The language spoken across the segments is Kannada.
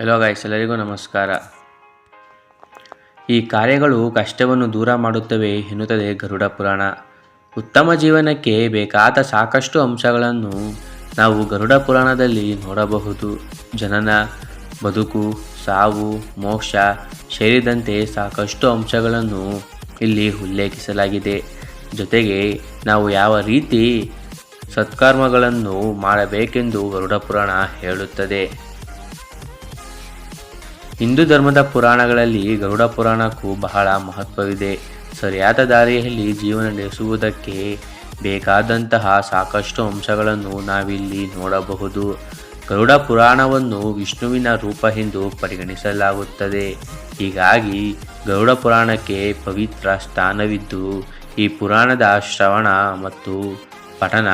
ಹಲೋ ಗಾಯ್ಸ್ ಎಲ್ಲರಿಗೂ ನಮಸ್ಕಾರ. ಈ ಕಾರ್ಯಗಳು ಕಷ್ಟವನ್ನು ದೂರ ಮಾಡುತ್ತವೆ ಎನ್ನುತ್ತದೆ ಗರುಡ ಪುರಾಣ. ಉತ್ತಮ ಜೀವನಕ್ಕೆ ಬೇಕಾದ ಸಾಕಷ್ಟು ಅಂಶಗಳನ್ನು ನಾವು ಗರುಡ ಪುರಾಣದಲ್ಲಿ ನೋಡಬಹುದು. ಜನನ, ಬದುಕು, ಸಾವು, ಮೋಕ್ಷ ಸೇರಿದಂತೆ ಸಾಕಷ್ಟು ಅಂಶಗಳನ್ನು ಇಲ್ಲಿ ಉಲ್ಲೇಖಿಸಲಾಗಿದೆ. ಜೊತೆಗೆ ನಾವು ಯಾವ ರೀತಿ ಸತ್ಕರ್ಮಗಳನ್ನು ಮಾಡಬೇಕೆಂದು ಗರುಡ ಪುರಾಣ ಹೇಳುತ್ತದೆ. ಹಿಂದೂ ಧರ್ಮದ ಪುರಾಣಗಳಲ್ಲಿ ಗರುಡ ಪುರಾಣಕ್ಕೂ ಬಹಳ ಮಹತ್ವವಿದೆ. ಸರಿಯಾದ ದಾರಿಯಲ್ಲಿ ಜೀವನ ನಡೆಸುವುದಕ್ಕೆ ಬೇಕಾದಂತಹ ಸಾಕಷ್ಟು ಅಂಶಗಳನ್ನು ನಾವಿಲ್ಲಿ ನೋಡಬಹುದು. ಗರುಡ ಪುರಾಣವನ್ನು ವಿಷ್ಣುವಿನ ರೂಪ ಎಂದು ಪರಿಗಣಿಸಲಾಗುತ್ತದೆ. ಹೀಗಾಗಿ ಗರುಡ ಪುರಾಣಕ್ಕೆ ಪವಿತ್ರ ಸ್ಥಾನವಿದ್ದು, ಈ ಪುರಾಣದ ಶ್ರವಣ ಮತ್ತು ಪಠನ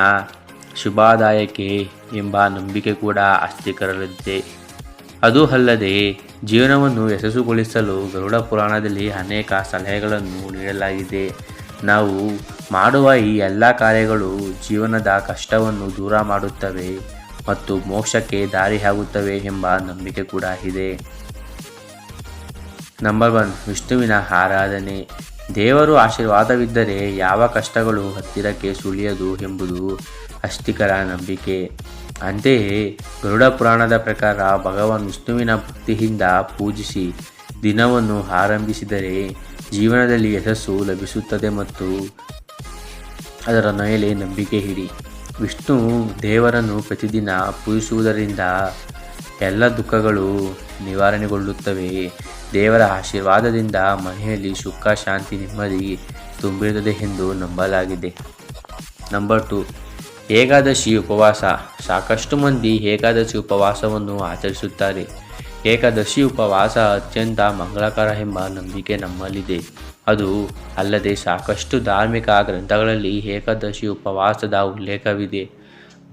ಶುಭಾದಾಯಕ್ಕೆ ಎಂಬ ನಂಬಿಕೆ ಕೂಡ ಅಸ್ತಿಕರಲ್ಲಿದೆ. ಅದು ಅಲ್ಲದೆ ಜೀವನವನ್ನು ಯಶಸ್ಸುಗೊಳಿಸಲು ಗರುಡ ಪುರಾಣದಲ್ಲಿ ಅನೇಕ ಸಲಹೆಗಳನ್ನು ನೀಡಲಾಗಿದೆ. ನಾವು ಮಾಡುವ ಈ ಎಲ್ಲ ಕಾರ್ಯಗಳು ಜೀವನದ ಕಷ್ಟವನ್ನು ದೂರ ಮಾಡುತ್ತವೆ ಮತ್ತು ಮೋಕ್ಷಕ್ಕೆ ದಾರಿಯಾಗುತ್ತವೆ ಎಂಬ ನಂಬಿಕೆ ಕೂಡ ಇದೆ. ನಂಬರ್ ಒನ್ ವಿಷ್ಣುವಿನ ಆರಾಧನೆ. ದೇವರು ಆಶೀರ್ವಾದವಿದ್ದರೆ ಯಾವ ಕಷ್ಟಗಳು ಹತ್ತಿರಕ್ಕೆ ಸುಳಿಯದು ಎಂಬುದು ಅಷ್ಟಿಕರ ನಂಬಿಕೆ. ಅಂತೆಯೇ ಗರುಡ ಪುರಾಣದ ಪ್ರಕಾರ ಭಗವಾನ್ ವಿಷ್ಣುವಿನ ಭಕ್ತಿಯಿಂದ ಪೂಜಿಸಿ ದಿನವನ್ನು ಆರಂಭಿಸಿದರೆ ಜೀವನದಲ್ಲಿ ಯಶಸ್ಸು ಲಭಿಸುತ್ತದೆ ಮತ್ತು ಅದರ ಮೇಲೆ ನಂಬಿಕೆ ಹಿಡಿ ವಿಷ್ಣು ದೇವರನ್ನು ಪ್ರತಿದಿನ ಪೂಜಿಸುವುದರಿಂದ ಎಲ್ಲ ದುಃಖಗಳು ನಿವಾರಣೆಗೊಳ್ಳುತ್ತವೆ. ದೇವರ ಆಶೀರ್ವಾದದಿಂದ ಮನೆಯಲ್ಲಿ ಸುಖ, ಶಾಂತಿ, ನೆಮ್ಮದಿ ತುಂಬಿರುತ್ತದೆ ಎಂದು ನಂಬಲಾಗಿದೆ. ನಂಬರ್ ಟು ಏಕಾದಶಿ ಉಪವಾಸ. ಸಾಕಷ್ಟು ಮಂದಿ ಏಕಾದಶಿ ಉಪವಾಸವನ್ನು ಆಚರಿಸುತ್ತಾರೆ. ಏಕಾದಶಿ ಉಪವಾಸ ಅತ್ಯಂತ ಮಂಗಳಕರ ಎಂಬ ನಂಬಿಕೆ ನಮ್ಮಲ್ಲಿದೆ. ಅದು ಅಲ್ಲದೆ ಸಾಕಷ್ಟು ಧಾರ್ಮಿಕ ಗ್ರಂಥಗಳಲ್ಲಿ ಏಕಾದಶಿ ಉಪವಾಸದ ಉಲ್ಲೇಖವಿದೆ.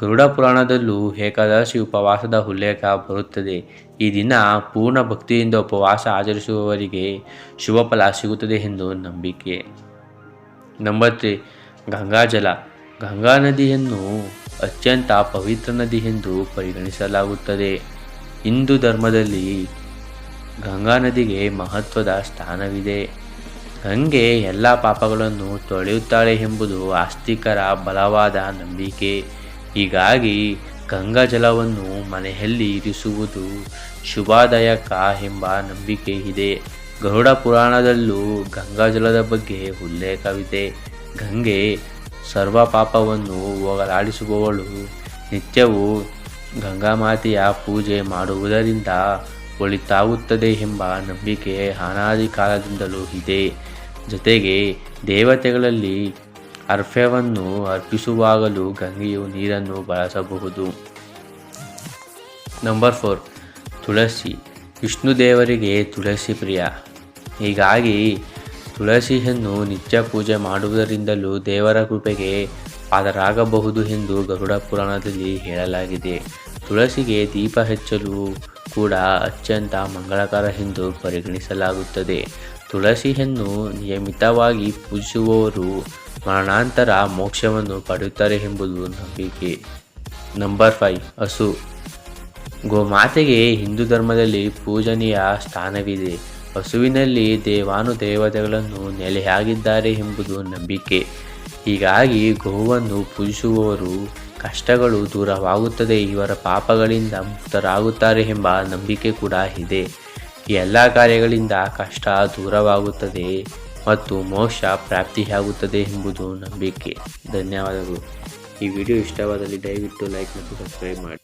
ಗರುಡ ಪುರಾಣದಲ್ಲೂ ಏಕಾದಶಿ ಉಪವಾಸದ ಉಲ್ಲೇಖ ಬರುತ್ತದೆ. ಈ ದಿನ ಪೂರ್ಣ ಭಕ್ತಿಯಿಂದ ಉಪವಾಸ ಆಚರಿಸುವವರಿಗೆ ಶುಭ ಸಿಗುತ್ತದೆ ಎಂದು ನಂಬಿಕೆ. Number three ಗಂಗಾಜಲ. ಗಂಗಾ ನದಿಯನ್ನು ಅತ್ಯಂತ ಪವಿತ್ರ ನದಿ ಎಂದು ಪರಿಗಣಿಸಲಾಗುತ್ತದೆ. ಹಿಂದೂ ಧರ್ಮದಲ್ಲಿ ಗಂಗಾ ನದಿಗೆ ಮಹತ್ವದ ಸ್ಥಾನವಿದೆ. ಗಂಗೆ ಎಲ್ಲ ಪಾಪಗಳನ್ನು ತೊಳೆಯುತ್ತಾಳೆ ಎಂಬುದು ಆಸ್ತಿಕರ ಬಲವಾದ ನಂಬಿಕೆ. ಹೀಗಾಗಿ ಗಂಗಾ ಜಲವನ್ನು ಮನೆಯಲ್ಲಿ ಇರಿಸುವುದು ಶುಭದಾಯಕ ಎಂಬ ನಂಬಿಕೆ ಇದೆ. ಗರುಡ ಪುರಾಣದಲ್ಲೂ ಗಂಗಾಜಲದ ಬಗ್ಗೆ ಉಲ್ಲೇಖವಿದೆ. ಗಂಗೆ ಸರ್ವ ಪಾಪವನ್ನು ಹೋಗಲಾಡಿಸುವವಳು. ನಿತ್ಯವೂ ಗಂಗಾಮಾತೆಯ ಪೂಜೆ ಮಾಡುವುದರಿಂದ ಒಳಿತಾಗುತ್ತದೆ ಎಂಬ ನಂಬಿಕೆ ಅನಾದಿ ಕಾಲದಿಂದಲೂ ಇದೆ. ಜೊತೆಗೆ ದೇವತೆಗಳಲ್ಲಿ ಅರ್ಫ್ಯವನ್ನು ಅರ್ಪಿಸುವಾಗಲೂ ಗಂಗೆಯು ನೀರನ್ನು ಬಳಸಬಹುದು. ನಂಬರ್ ಫೋರ್, ತುಳಸಿ. ವಿಷ್ಣು ದೇವರಿಗೆ ತುಳಸಿ ಪ್ರಿಯ. ಹೀಗಾಗಿ ತುಳಸಿಯನ್ನು ನಿತ್ಯ ಪೂಜೆ ಮಾಡುವುದರಿಂದಲೂ ದೇವರ ಕೃಪೆಗೆ ಪಾದರಾಗಬಹುದು ಎಂದು ಗರುಡ ಪುರಾಣದಲ್ಲಿ ಹೇಳಲಾಗಿದೆ. ತುಳಸಿಗೆ ದೀಪ ಹಚ್ಚಲು ಕೂಡ ಅತ್ಯಂತ ಮಂಗಳಕರ ಎಂದು ಪರಿಗಣಿಸಲಾಗುತ್ತದೆ. ತುಳಸಿಯನ್ನು ನಿಯಮಿತವಾಗಿ ಪೂಜಿಸುವವರು ಮರಣಾಂತರ ಮೋಕ್ಷವನ್ನು ಪಡೆಯುತ್ತಾರೆ ಎಂಬುದು ನಂಬಿಕೆ. ನಂಬರ್ ಫೈವ್, ಹಸು. ಗೋಮಾತೆಗೆ ಹಿಂದೂ ಧರ್ಮದಲ್ಲಿ ಪೂಜನೀಯ ಸ್ಥಾನವಿದೆ. ಹಸುವಿನಲ್ಲಿ ದೇವಾನು ದೇವತೆಗಳನ್ನು ನೆಲೆಯಾಗಿದ್ದಾರೆ ಎಂಬುದು ನಂಬಿಕೆ. ಹೀಗಾಗಿ ಗೋವನ್ನು ಪೂಜಿಸುವವರು ಕಷ್ಟಗಳು ದೂರವಾಗುತ್ತದೆ, ಇವರ ಪಾಪಗಳಿಂದ ಮುಕ್ತರಾಗುತ್ತಾರೆ ಎಂಬ ನಂಬಿಕೆ ಕೂಡ ಇದೆ. ಎಲ್ಲ ಕಾರ್ಯಗಳಿಂದ ಕಷ್ಟ ದೂರವಾಗುತ್ತದೆ ಮತ್ತು ಮೋಕ್ಷ ಪ್ರಾಪ್ತಿಯಾಗುತ್ತದೆ ಎಂಬುದು ನಂಬಿಕೆ. ಧನ್ಯವಾದಗಳು. ಈ ವಿಡಿಯೋ ಇಷ್ಟವಾದಲ್ಲಿ ದಯವಿಟ್ಟು ಲೈಕ್ ಮತ್ತು ಸಬ್ಸ್ಕ್ರೈಬ್ ಮಾಡಿ.